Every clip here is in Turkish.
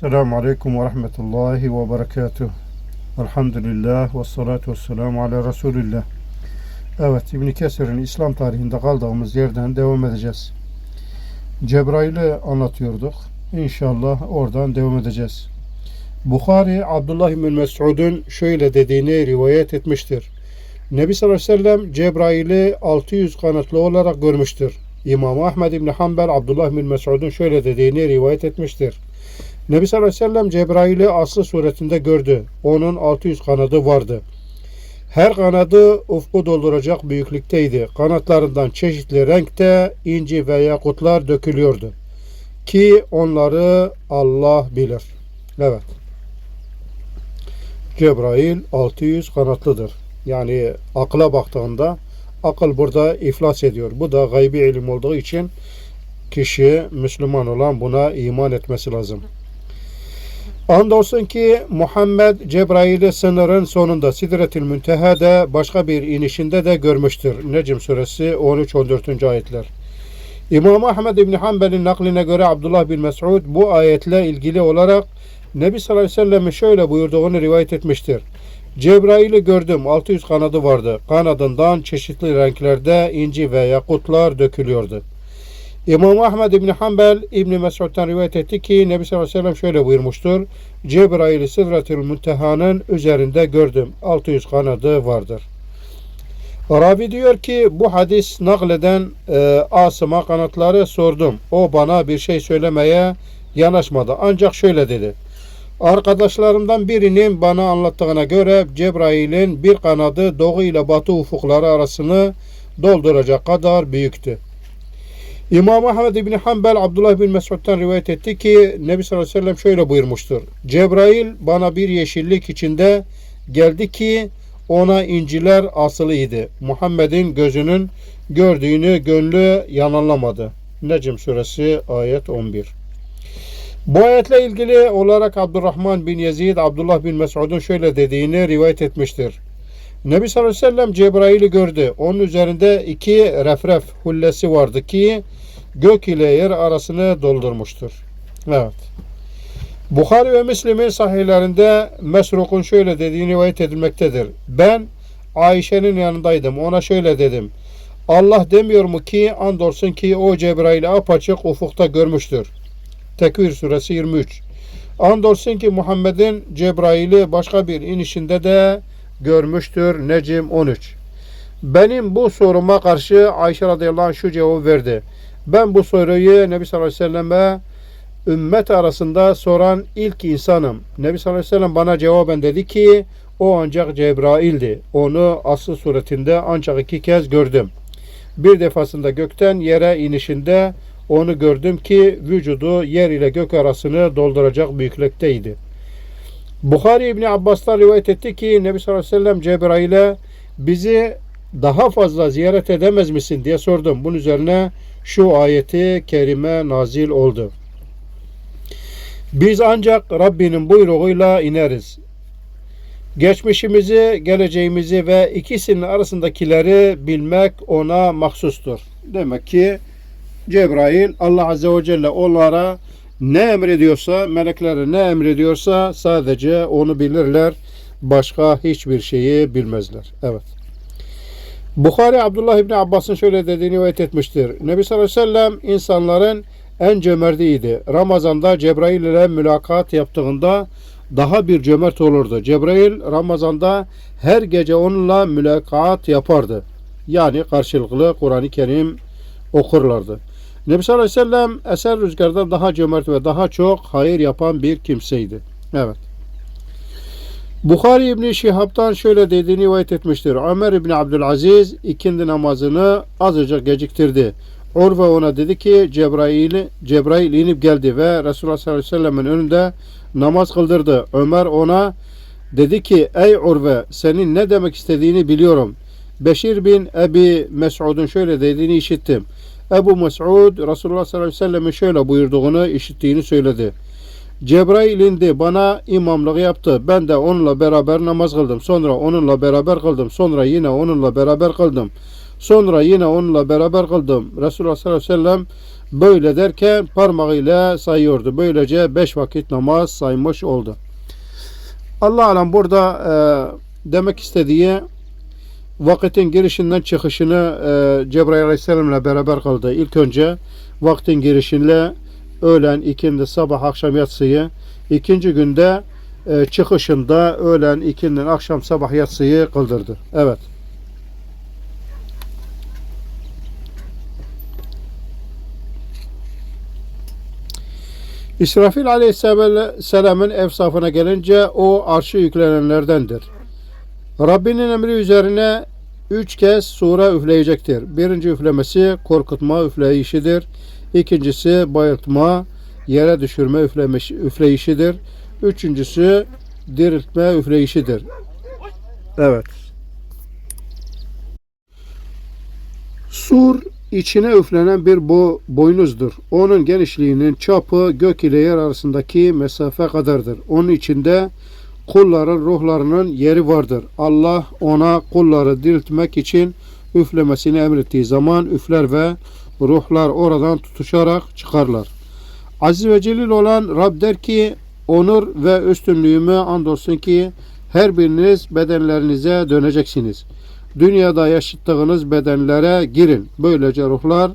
Selamun Aleyküm ve Rahmetullahi ve Berekatuhu. Elhamdülillah ve salatu ve selamu ala Resulillah. Evet, İbn Kesir'in İslam tarihinde kaldığımız yerden devam edeceğiz. Cebrail'i anlatıyorduk. İnşallah oradan devam edeceğiz. Bukhari, Abdullah bin Mesud'un şöyle dediğini rivayet etmiştir. Nebi sallallahu aleyhi ve sellem Cebrail'i 600 kanatlı olarak görmüştür. İmam Ahmed İbni Hanbel, Abdullah bin Mesud'un şöyle dediğini rivayet etmiştir. Nebi sallallahu aleyhi ve sellem Cebrail'i aslı suretinde gördü. Onun 600 kanadı vardı. Her kanadı ufku dolduracak büyüklükteydi. Kanatlarından çeşitli renkte inci ve yakutlar dökülüyordu. Ki onları Allah bilir. Evet. Cebrail 600 kanatlıdır. Yani akla baktığında akıl burada iflas ediyor. Bu da gaybi ilim olduğu için kişi Müslüman olan buna iman etmesi lazım. Andolsun ki Muhammed Cebrail'i sınırın sonunda Sidretül Münteha'da başka bir inişinde de görmüştür. Necm suresi 13-14. ayetler. İmam Ahmed İbni Hanbel'in nakline göre Abdullah bin Mes'ud bu ayetle ilgili olarak Nebi sallallahu aleyhi ve sellem'in şöyle buyurduğunu rivayet etmiştir. Cebrail'i gördüm. 600 kanadı vardı. Kanadından çeşitli renklerde inci ve yakutlar dökülüyordu. İmam Ahmed İbni Hanbel İbni Mesud'dan rivayet etti ki Nebi sallallahu aleyhi ve sellem şöyle buyurmuştur. Cebrail'i Sidretül Münteha'nın üzerinde gördüm. 600 kanadı vardır. Ravi diyor ki bu hadis nakleden e, Asım'a kanatları sordum. O bana bir şey söylemeye yanaşmadı. Ancak şöyle dedi. Arkadaşlarımdan birinin bana anlattığına göre Cebrail'in bir kanadı doğu ile batı ufukları arasını dolduracak kadar büyüktü. İmam Ahmed İbni Hanbel Abdullah bin Mesud'dan rivayet etti ki Nebi sallallahu aleyhi ve sellem şöyle buyurmuştur. Cebrail bana bir yeşillik içinde geldi ki ona inciler asılıydı. Muhammed'in gözünün gördüğünü gönlü yalanlamadı. Necm suresi ayet 11. Bu ayetle ilgili olarak Abdurrahman bin Yezid Abdullah bin Mesud'un şöyle dediğini rivayet etmiştir. Nebi sallallahu aleyhi ve sellem Cebrail'i gördü. Onun üzerinde iki refref hullesi vardı ki gök ile yer arasını doldurmuştur. Evet. Bukhari ve Müslim'in sahihlerinde Mesruk'un şöyle dediğini rivayet edilmektedir. Ben Ayşe'nin yanındaydım. Ona şöyle dedim. Allah demiyor mu ki andolsun ki o Cebrail'i apaçık ufukta görmüştür. Tekvir suresi 23. Andolsun ki Muhammed'in Cebrail'i başka bir inişinde de görmüştür. Necim 13. Benim bu soruma karşı Ayşe radıyallahu anh şu cevap verdi. Ben bu soruyu Nebi sallallahu aleyhi ve selleme ümmet arasında soran ilk insanım. Nebi sallallahu aleyhi ve sellem bana cevaben dedi ki o ancak Cebrail'di. Onu asıl suretinde ancak iki kez gördüm. Bir defasında gökten yere inişinde onu gördüm ki vücudu yer ile gök arasını dolduracak büyüklükteydi. Bukhari İbni Abbas'tan rivayet etti ki Nebi sallallahu aleyhi ve sellem Cebrail'e bizi daha fazla ziyaret edemez misin diye sordum. Bunun üzerine şu ayeti kerime nazil oldu. Biz ancak Rabbinin buyruğuyla ineriz. Geçmişimizi, geleceğimizi ve ikisinin arasındakileri bilmek ona mahsustur. Demek ki Cebrail Allah Azze ve Celle onlara ne emrediyorsa, meleklere ne emrediyorsa sadece onu bilirler. Başka hiçbir şeyi bilmezler. Evet. Bukhari Abdullah İbni Abbas'ın şöyle dediğini rivayet etmiştir. Nebi sallallahu aleyhi ve sellem insanların en cömertiydi. Ramazan'da Cebrail ile mülakat yaptığında daha bir cömert olurdu. Cebrail Ramazan'da her gece onunla mülakat yapardı. Yani karşılıklı Kur'an-ı Kerim okurlardı. Nebi sallallahu aleyhi ve sellem eser rüzgardan daha cömert ve daha çok hayır yapan bir kimseydi. Evet. Bukhari İbni Şihab'dan şöyle dediğini rivayet etmiştir. Ömer İbni Abdülaziz ikindi namazını azıcık geciktirdi. Urve ona dedi ki Cebrail, Cebrail inip geldi ve Resulullah sallallahu aleyhi ve sellemin önünde namaz kıldırdı. Ömer ona dedi ki ey Urve senin ne demek istediğini biliyorum. Beşir bin Ebi Mes'ud'un şöyle dediğini işittim. Ebu Mes'ud Resulullah sallallahu aleyhi ve sellemin şöyle buyurduğunu işittiğini söyledi. Cebrail indi bana imamlık yaptı. Ben de onunla beraber namaz kıldım. Sonra onunla beraber kıldım. Sonra yine onunla beraber kıldım. Sonra yine onunla beraber kıldım. Resulullah sallallahu aleyhi ve sellem Böyle derken parmağıyla sayıyordu. Böylece beş vakit namaz saymış oldu. Allah alem burada e, demek istediği vakitin girişinden çıkışını e, Cebrail Aleyhisselam'la beraber kıldı. İlk önce vaktin girişiyle öğlen, ikindi, sabah, akşam yatsıyı, ikinci günde e, çıkışında öğlen, ikindin, akşam, sabah yatsıyı kıldırdı. Evet. İsrafil Aleyhisselam'ın evsafına gelince o arşı yüklenenlerdendir. Rabbinin emri üzerine üç kez sura üfleyecektir. Birinci üflemesi korkutma üfleyişidir. İkincisi bayıltma, yere düşürme üflemiş, üfleyişidir. Üçüncüsü diriltme üfleyişidir. Evet. Sur içine üflenen bir bo boynuzdur. Onun genişliğinin çapı gök ile yer arasındaki mesafe kadardır. Onun içinde kulların ruhlarının yeri vardır. Allah ona kulları diriltmek için üflemesini emrettiği zaman üfler ve ruhlar oradan tutuşarak çıkarlar. Aziz ve celil olan Rab der ki onur ve üstünlüğümü andolsun ki her biriniz bedenlerinize döneceksiniz. Dünyada yaşattığınız bedenlere girin. Böylece ruhlar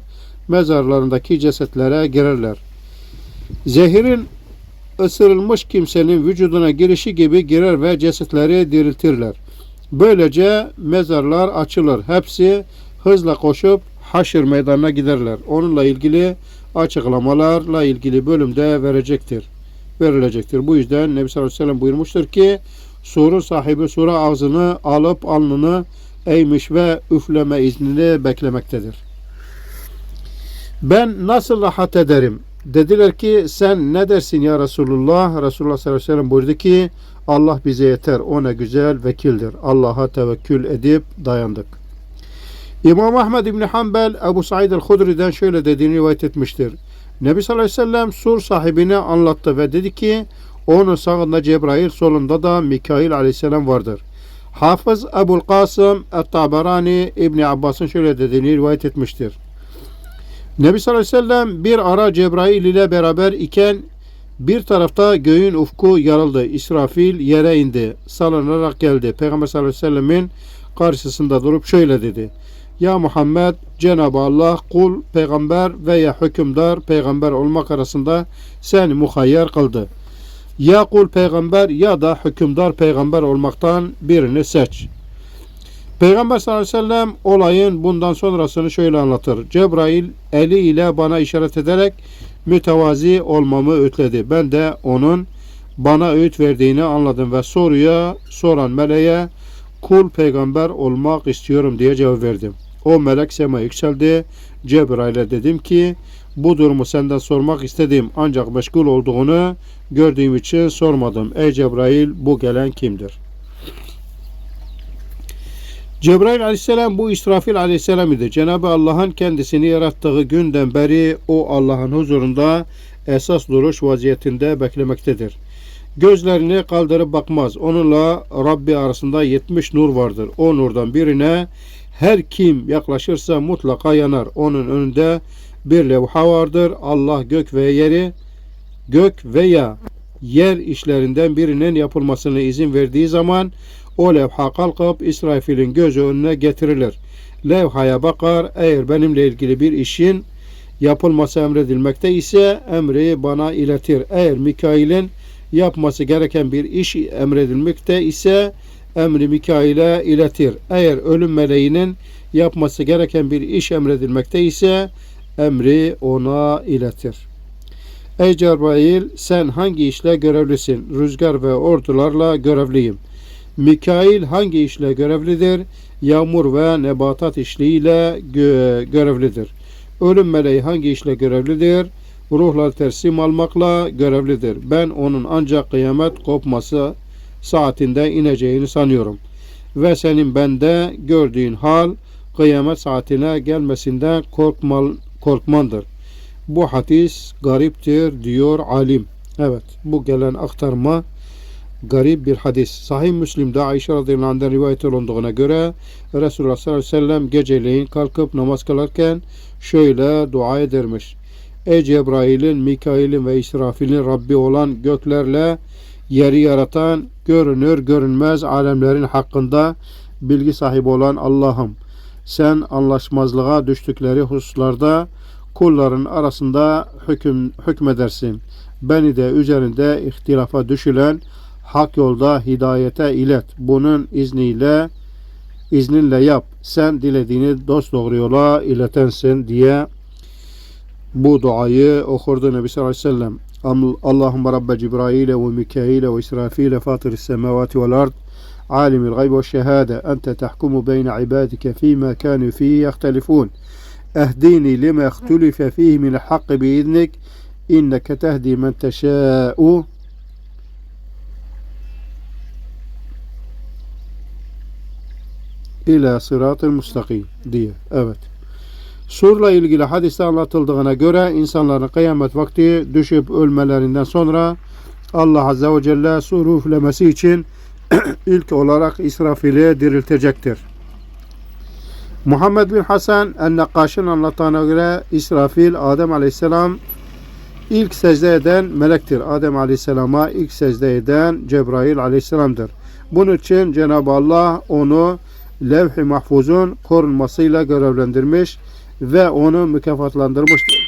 mezarlarındaki cesetlere girerler. Zehirin ısırılmış kimsenin vücuduna girişi gibi girer ve cesetleri diriltirler. Böylece mezarlar açılır. Hepsi hızla koşup haşır meydanına giderler. Onunla ilgili açıklamalarla ilgili bölümde verecektir. Verilecektir. Bu yüzden Nebi sallallahu aleyhi ve sellem buyurmuştur ki surun sahibi sura ağzını alıp alnını eğmiş ve üfleme iznini beklemektedir. Ben nasıl rahat ederim? Dediler ki sen ne dersin ya Resulullah? Resulullah sallallahu aleyhi ve sellem buyurdu ki Allah bize yeter. O ne güzel vekildir. Allah'a tevekkül edip dayandık. İmam Ahmed İbni Hanbel Ebu Said el-Hudri'den şöyle dediğini rivayet etmiştir. Nebi sallallahu aleyhi ve sellem sur sahibine anlattı ve dedi ki onun sağında Cebrail solunda da Mikail aleyhisselam vardır. Hafız Ebul Kasım Et-Taberani İbni Abbas'ın şöyle dediğini rivayet etmiştir. Nebi sallallahu aleyhi ve sellem bir ara Cebrail ile beraber iken bir tarafta göğün ufku yarıldı. İsrafil yere indi. Salınarak geldi. Peygamber sallallahu aleyhi ve sellemin karşısında durup şöyle dedi. Ya Muhammed Cenab-ı Allah kul, peygamber veya hükümdar peygamber olmak arasında seni muhayyer kıldı. Ya kul peygamber ya da hükümdar peygamber olmaktan birini seç. Peygamber sallallahu aleyhi ve sellem olayın bundan sonrasını şöyle anlatır. Cebrail eli ile bana işaret ederek mütevazi olmamı öğütledi. Ben de onun bana öğüt verdiğini anladım ve soruya soran meleğe kul peygamber olmak istiyorum diye cevap verdim. O melek sema yükseldi. Cebrail'e dedim ki bu durumu senden sormak istedim ancak meşgul olduğunu gördüğüm için sormadım. Ey Cebrail bu gelen kimdir? Cebrail aleyhisselam bu İsrafil aleyhisselam idi. Cenab-ı Allah'ın kendisini yarattığı günden beri o Allah'ın huzurunda esas duruş vaziyetinde beklemektedir. Gözlerini kaldırıp bakmaz. Onunla Rabbi arasında 70 nur vardır. O nurdan birine her kim yaklaşırsa mutlaka yanar. Onun önünde bir levha vardır. Allah gök ve yeri gök veya yer işlerinden birinin yapılmasına izin verdiği zaman o levha kalkıp İsrafil'in gözü önüne getirilir. Levhaya bakar. Eğer benimle ilgili bir işin yapılması emredilmekte ise emri bana iletir. Eğer Mikail'in yapması gereken bir iş emredilmekte ise emri Mikail'e iletir. Eğer ölüm meleğinin yapması gereken bir iş emredilmekte ise emri ona iletir. Ey Cebrail sen hangi işle görevlisin? Rüzgar ve ordularla görevliyim. Mikail hangi işle görevlidir? Yağmur ve nebatat işliğiyle gö görevlidir. Ölüm meleği hangi işle görevlidir? Ruhlar teslim almakla görevlidir. Ben onun ancak kıyamet kopması saatinde ineceğini sanıyorum. Ve senin bende gördüğün hal kıyamet saatine gelmesinden korkmal, korkmandır. Bu hadis gariptir diyor alim. Evet bu gelen aktarma garip bir hadis. Sahih Müslim'de Ayşe radıyallahu anh'den rivayet olunduğuna göre Resulullah sallallahu aleyhi ve sellem geceleyin kalkıp namaz kılarken şöyle dua edermiş. Ey Cebrail'in, Mikail'in ve İsrafil'in Rabbi olan göklerle yeri yaratan, görünür görünmez alemlerin hakkında bilgi sahibi olan Allah'ım. Sen anlaşmazlığa düştükleri hususlarda kulların arasında hüküm, hükmedersin. Beni de üzerinde ihtilafa düşülen hak yolda hidayete ilet. Bunun izniyle izninle yap. Sen dilediğini dost doğru yola iletensin diye bu duayı okurdu Nebi sallallahu aleyhi ve sellem. Allahümme Rabbe Cibrail ve Mikail ve İsrafil fatir semavati vel ard عالم الغيب والشهادة أنت تحكم بين عبادك فيما كانوا فيه يختلفون اهديني لما اختلف فيه من الحق بإذنك إنك تهدي من تشاء İlâ sıratı müstakim diye. Evet. Surla ilgili hadiste anlatıldığına göre insanların kıyamet vakti düşüp ölmelerinden sonra Allah Azze ve Celle sur üflemesi için ilk olarak İsrafil'i diriltecektir. Muhammed bin Hasan en-Nakkaş'ın anlattığına göre İsrafil Adem Aleyhisselam ilk secde eden melektir. Adem Aleyhisselam'a ilk secde eden Cebrail Aleyhisselam'dır. Bunun için Cenab-ı Allah onu levh-i mahfuzun korunmasıyla görevlendirmiş ve onu mükafatlandırmıştır.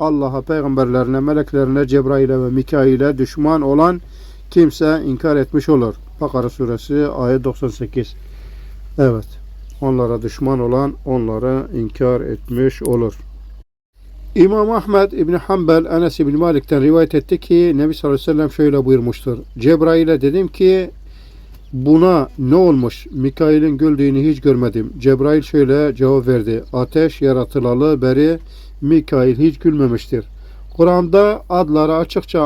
Allah'a, peygamberlerine, meleklerine, Cebrail'e ve Mikail'e düşman olan kimse inkar etmiş olur. Bakara suresi ayet 98. Evet. Onlara düşman olan onları inkar etmiş olur. İmam Ahmed İbni Hanbel Enes İbni Malik'ten rivayet etti ki Nebi sallallahu aleyhi ve sellem şöyle buyurmuştur. Cebrail'e dedim ki buna ne olmuş? Mikail'in güldüğünü hiç görmedim. Cebrail şöyle cevap verdi. Ateş yaratılalı beri Mikail hiç gülmemiştir. Kur'an'da adları açıkça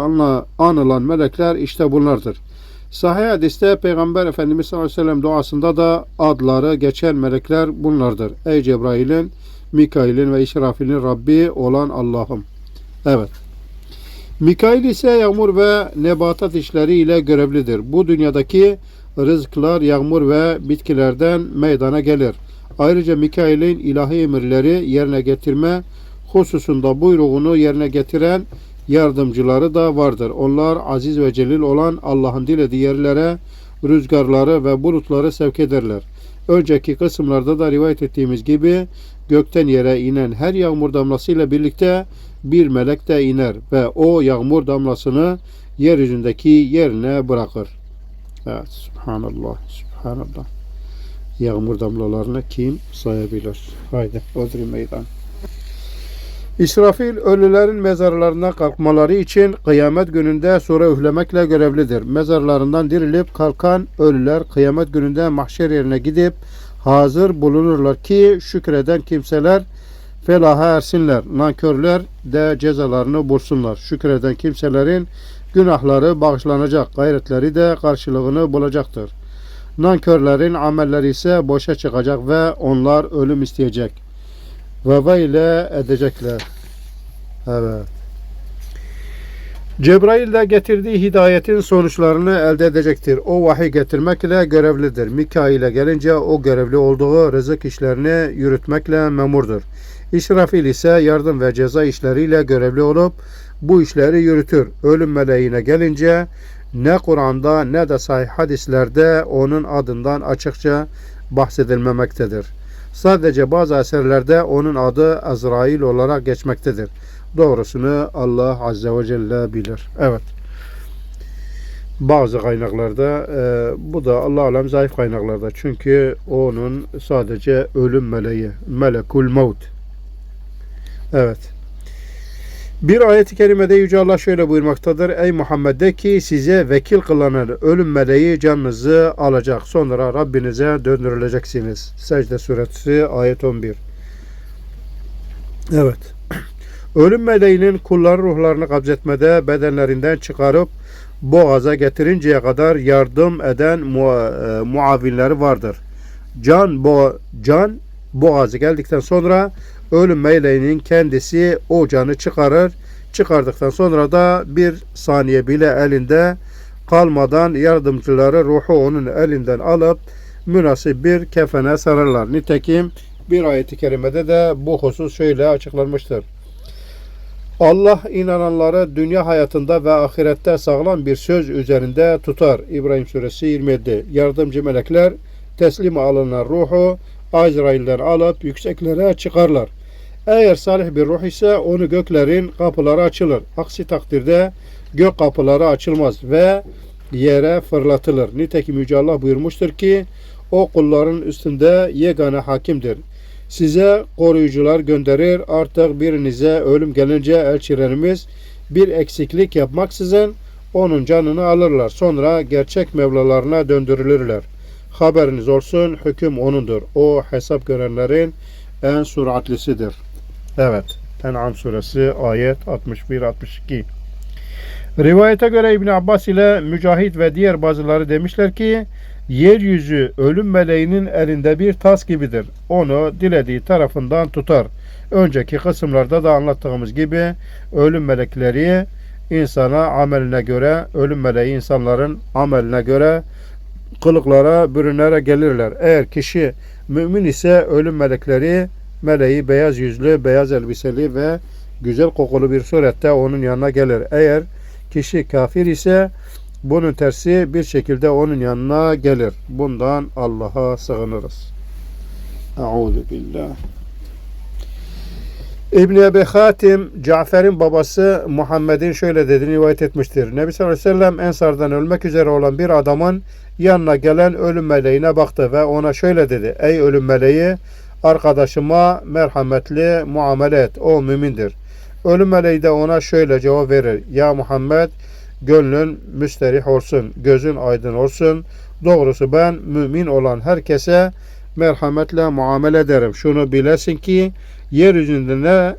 anılan melekler işte bunlardır. Sahih hadiste Peygamber Efendimiz sallallahu aleyhi ve sellem duasında da adları geçen melekler bunlardır. Ey Cebrail'in, Mikail'in ve İsrafil'in Rabbi olan Allah'ım. Evet. Mikail ise yağmur ve nebatat işleriyle görevlidir. Bu dünyadaki rızıklar yağmur ve bitkilerden meydana gelir. Ayrıca Mikail'in ilahi emirleri yerine getirme hususunda buyruğunu yerine getiren yardımcıları da vardır. Onlar aziz ve celil olan Allah'ın dilediği yerlere rüzgarları ve bulutları sevk ederler. Önceki kısımlarda da rivayet ettiğimiz gibi gökten yere inen her yağmur damlasıyla birlikte bir melek de iner ve o yağmur damlasını yeryüzündeki yerine bırakır. Evet, subhanallah, subhanallah. Yağmur damlalarını kim sayabilir? Haydi, odri meydan. İsrafil ölülerin mezarlarına kalkmaları için kıyamet gününde sonra üflemekle görevlidir. Mezarlarından dirilip kalkan ölüler kıyamet gününde mahşer yerine gidip hazır bulunurlar ki şükreden kimseler felaha ersinler. Nankörler de cezalarını bulsunlar. Şükreden kimselerin günahları bağışlanacak, gayretleri de karşılığını bulacaktır. Nankörlerin amelleri ise boşa çıkacak ve onlar ölüm isteyecek ve böyle edecekler. Evet. Cebrail de getirdiği hidayetin sonuçlarını elde edecektir. O vahiy getirmekle görevlidir. Mikail'e gelince o görevli olduğu rızık işlerini yürütmekle memurdur. İsrafil ise yardım ve ceza işleriyle görevli olup bu işleri yürütür. Ölüm meleğine gelince ne Kur'an'da ne de sahih hadislerde onun adından açıkça bahsedilmemektedir. Sadece bazı eserlerde onun adı Azrail olarak geçmektedir. Doğrusunu Allah Azze ve Celle bilir. Evet. Bazı kaynaklarda e, bu da Allah alem zayıf kaynaklarda. Çünkü onun sadece ölüm meleği. Melekul Maut. Evet. Bir ayet-i kerimede Yüce Allah şöyle buyurmaktadır. Ey Muhammed de ki size vekil kılanan ölüm meleği canınızı alacak. Sonra Rabbinize döndürüleceksiniz. Secde suresi ayet 11. Evet. Ölüm meleğinin kulların ruhlarını kabzetmede bedenlerinden çıkarıp boğaza getirinceye kadar yardım eden mua- e, muavinleri vardır. Can bo can boğazı geldikten sonra ölüm meleğinin kendisi o canı çıkarır. Çıkardıktan sonra da bir saniye bile elinde kalmadan yardımcıları ruhu onun elinden alıp münasip bir kefene sararlar. Nitekim bir ayeti kerimede de bu husus şöyle açıklanmıştır. Allah inananları dünya hayatında ve ahirette sağlam bir söz üzerinde tutar. İbrahim suresi 27. Yardımcı melekler teslim alınan ruhu Azrail'den alıp yükseklere çıkarlar. Eğer salih bir ruh ise onu göklerin kapıları açılır. Aksi takdirde gök kapıları açılmaz ve yere fırlatılır. Nitekim Yüce Allah buyurmuştur ki o kulların üstünde yegane hakimdir. Size koruyucular gönderir. Artık birinize ölüm gelince elçilerimiz bir eksiklik yapmaksızın onun canını alırlar. Sonra gerçek Mevlalarına döndürülürler. Haberiniz olsun hüküm onundur. O hesap görenlerin en süratlisidir. Evet. En'am suresi ayet 61-62. Rivayete göre İbn Abbas ile Mücahit ve diğer bazıları demişler ki yeryüzü ölüm meleğinin elinde bir tas gibidir. Onu dilediği tarafından tutar. Önceki kısımlarda da anlattığımız gibi ölüm melekleri insana ameline göre, ölüm meleği insanların ameline göre kılıklara bürünerek gelirler. Eğer kişi mümin ise ölüm melekleri meleği beyaz yüzlü, beyaz elbiseli ve güzel kokulu bir surette onun yanına gelir. Eğer kişi kafir ise bunun tersi bir şekilde onun yanına gelir. Bundan Allah'a sığınırız. Euzu billah. İbn Ebi Hatim, Cafer'in babası Muhammed'in şöyle dediğini rivayet etmiştir. Nebi sallallahu aleyhi ve sellem Ensar'dan ölmek üzere olan bir adamın yanına gelen ölüm meleğine baktı ve ona şöyle dedi. Ey ölüm meleği arkadaşıma merhametli muamele et. O mümindir. Ölüm meleği de ona şöyle cevap verir. Ya Muhammed gönlün müsterih olsun, gözün aydın olsun. Doğrusu ben mümin olan herkese merhametle muamele ederim. Şunu bilesin ki yeryüzünde ne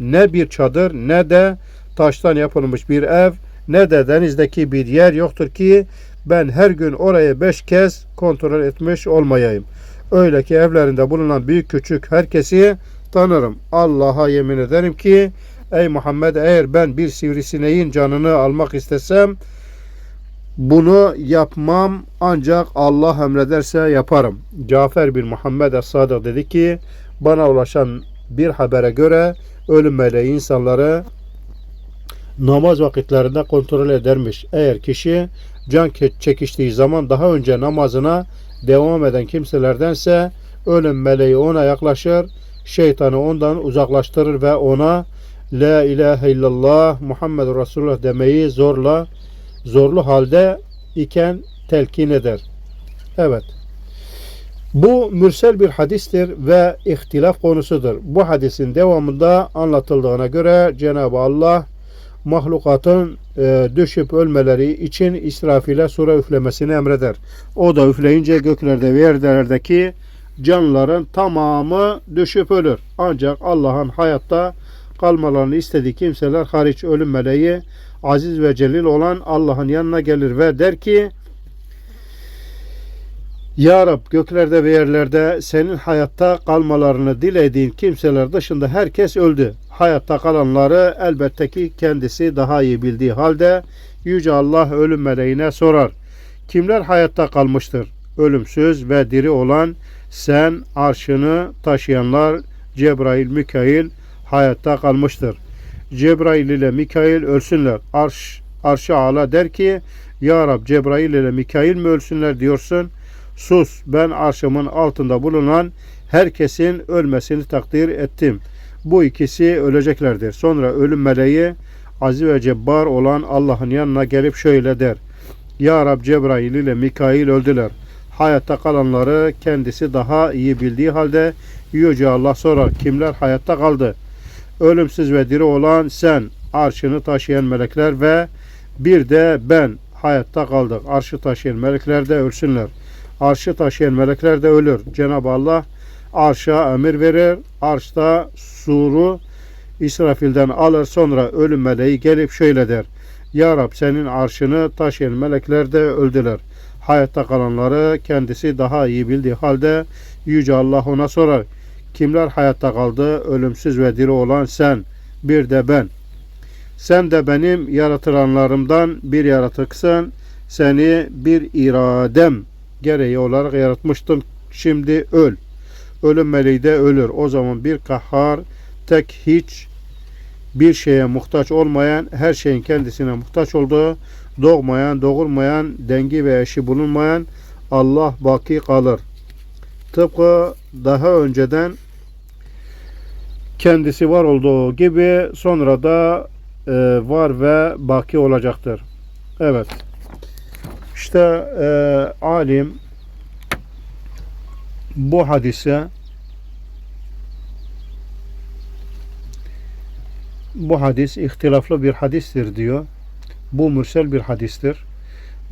ne bir çadır ne de taştan yapılmış bir ev ne de denizdeki bir yer yoktur ki ben her gün orayı beş kez kontrol etmiş olmayayım. Öyle ki evlerinde bulunan büyük küçük herkesi tanırım. Allah'a yemin ederim ki ey Muhammed eğer ben bir sivrisineğin canını almak istesem bunu yapmam ancak Allah emrederse yaparım. Cafer bin Muhammed Es-Sadık dedi ki bana ulaşan bir habere göre ölüm meleği insanları namaz vakitlerinde kontrol edermiş. Eğer kişi can çekiştiği zaman daha önce namazına devam eden kimselerdense ölüm meleği ona yaklaşır, şeytanı ondan uzaklaştırır ve ona La ilahe illallah Muhammed Resulullah demeyi zorla zorlu halde iken telkin eder. Evet. Bu mürsel bir hadistir ve ihtilaf konusudur. Bu hadisin devamında anlatıldığına göre Cenab-ı Allah mahlukatın e, düşüp ölmeleri için İsrafil'e sura üflemesini emreder. O da üfleyince göklerde ve yerlerdeki canlıların tamamı düşüp ölür. Ancak Allah'ın hayatta kalmalarını istediği kimseler hariç ölüm meleği aziz ve celil olan Allah'ın yanına gelir ve der ki Ya Rab göklerde ve yerlerde senin hayatta kalmalarını dilediğin kimseler dışında herkes öldü. Hayatta kalanları elbette ki kendisi daha iyi bildiği halde Yüce Allah ölüm meleğine sorar. Kimler hayatta kalmıştır? Ölümsüz ve diri olan sen arşını taşıyanlar Cebrail, Mikail hayatta kalmıştır. Cebrail ile Mikail ölsünler. Arş, arşı ala der ki Ya Rab Cebrail ile Mikail mi ölsünler diyorsun? Sus ben arşımın altında bulunan herkesin ölmesini takdir ettim. Bu ikisi öleceklerdir. Sonra ölüm meleği aziz ve cebbar olan Allah'ın yanına gelip şöyle der. Ya Rab Cebrail ile Mikail öldüler. Hayatta kalanları kendisi daha iyi bildiği halde Yüce Allah sorar. Kimler hayatta kaldı? Ölümsüz ve diri olan sen, arşını taşıyan melekler ve bir de ben hayatta kaldık. Arşı taşıyan melekler de ölsünler. Arşı taşıyan melekler de ölür. Cenab-ı Allah arşa emir verir. Arşta suru İsrafil'den alır. Sonra ölüm meleği gelip şöyle der. Ya Rab senin arşını taşıyan melekler de öldüler. Hayatta kalanları kendisi daha iyi bildiği halde Yüce Allah ona sorar. Kimler hayatta kaldı? Ölümsüz ve diri olan sen, bir de ben. Sen de benim yaratılanlarımdan bir yaratıksın. Seni bir iradem gereği olarak yaratmıştım. Şimdi öl. Ölüm meleği de ölür. O zaman bir kahhar tek hiç bir şeye muhtaç olmayan, her şeyin kendisine muhtaç olduğu, doğmayan, doğurmayan, dengi ve eşi bulunmayan Allah baki kalır. Tıpkı daha önceden kendisi var olduğu gibi sonra da e, var ve baki olacaktır. Evet. İşte e, alim bu hadise bu hadis ihtilaflı bir hadistir diyor. Bu mürsel bir hadistir.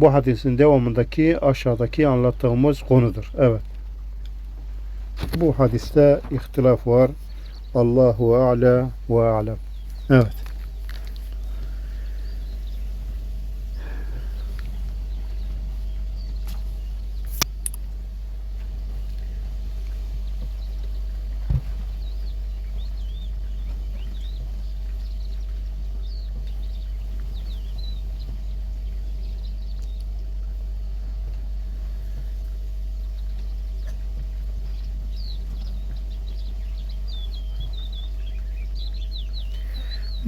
Bu hadisin devamındaki aşağıdaki anlattığımız konudur. Evet. Bu hadiste ihtilaf var. Allahu A'la ve A'lem. Evet.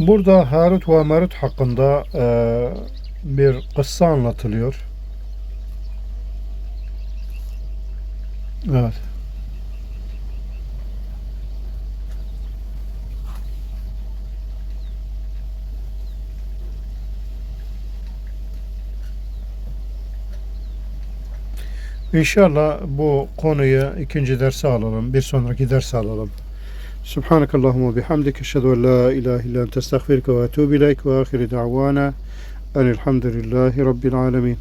Burada Harut ve Marut hakkında e, bir kıssa anlatılıyor. Evet. İnşallah bu konuyu ikinci derse alalım. Bir sonraki derse alalım. سبحانك اللهم وبحمدك أشهد أن لا إله إلا أنت أستغفرك وأتوب إليك وآخر دعوانا أن الحمد لله رب العالمين.